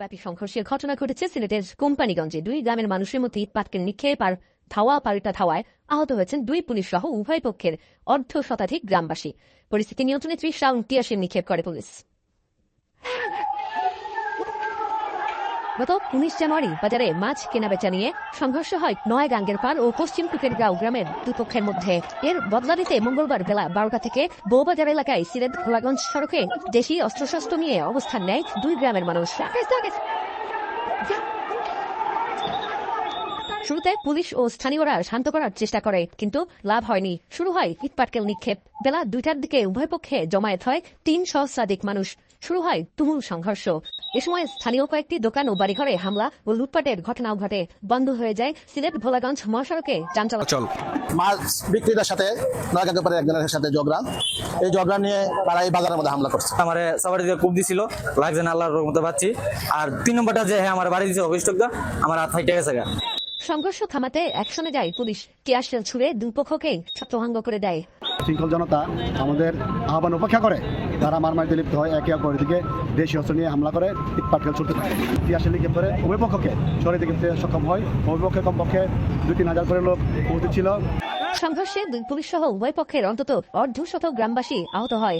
ব্যাপী সংঘর্ষের ঘটনা ঘটেছে সিলেটের কোম্পানিগঞ্জে। দুই গ্রামের মানুষের মধ্যে ইটপাটকেল নিক্ষেপ আর ধাওয়া পাল্টা ধাওয়ায় আহত হয়েছেন দুই পুলিশ সহ উভয় পক্ষের অর্ধ শতাধিক গ্রামবাসী। পরিস্থিতি নিয়ন্ত্রণে ত্রিশ রাউন্ড টিয়াশিম নিক্ষেপ করে পুলিশ। গত উনিশ জানুয়ারি বাজারে মাছ কেনাবেচা নিয়ে সংঘর্ষ হয় নয় গাঙ্গের পার ও পশ্চিম টুকেরগাঁও গ্রামের দুপক্ষের মধ্যে। এর বদলা নিতে মঙ্গলবার বেলা বারোটা থেকে বৌবাজার এলাকায় সিলেট ভোলাগঞ্জ সড়কে দেশি অস্ত্রশস্ত্র নিয়ে অবস্থান নেয় দুই গ্রামের মানুষ শুরুতে পুলিশ ও স্থানীয়রা শান্ত করার চেষ্টা করে কিন্তু লাভ হয়নি। শুরু হয় ইটপাটকেল নিক্ষেপ। বেলা দুইটার দিকে উভয় পক্ষে জমায়েত হয় তিন সহস্রাধিক মানুষ। শুরু হয় তুমুল সংঘর্ষ। এ সময় স্থানীয় কয়েকটি দোকান ও বাড়িঘরে হামলা ও লুটপাটের ঘটনাও ঘটে। বন্ধ হয়ে যায় সিলেট ভোলাগঞ্জ মহাসড়কে যান চলাচল। মাছ বিক্রেতার সাথে নয়কান্ত পারে একজনের সাথে ঝগড়া এই ঝগড়া নিয়ে তারা এই বাজারের মধ্যে হামলা করছে। আমার সবার দিকে কূপ দিছিল লাগছে না আল্লাহর রহমতে পাচ্ছি আর তিন নম্বরটা যে হ্যাঁ আমার বাড়ি দিছে অভিযোগটা আমার হাত হাইটে গেছে গা। সংঘর্ষ থামাতে অ্যাকশনে যায় পুলিশ। টিয়ারশেল ছুড়ে দুপক্ষকে ছত্রভঙ্গ করে দেয়। শৃঙ্খল জনতা আমাদের আহ্বান উপেক্ষা করে। তারা মারমারিতে লিপ্ত হয় একে অপরের দিকে দেশীয় অস্ত্র নিয়ে হামলা করে ইটপাটকেল ছুটতে থাকে। ইতিহাসে লিখে পরে উভয় পক্ষকে সরে দিকে সক্ষম হয়। উভয় পক্ষে কমপক্ষে দুই তিন হাজার করে লোক উপস্থিত ছিল। সংঘর্ষে দুই পুলিশ সহ উভয় পক্ষের অন্তত অর্ধশত গ্রামবাসী আহত হয়।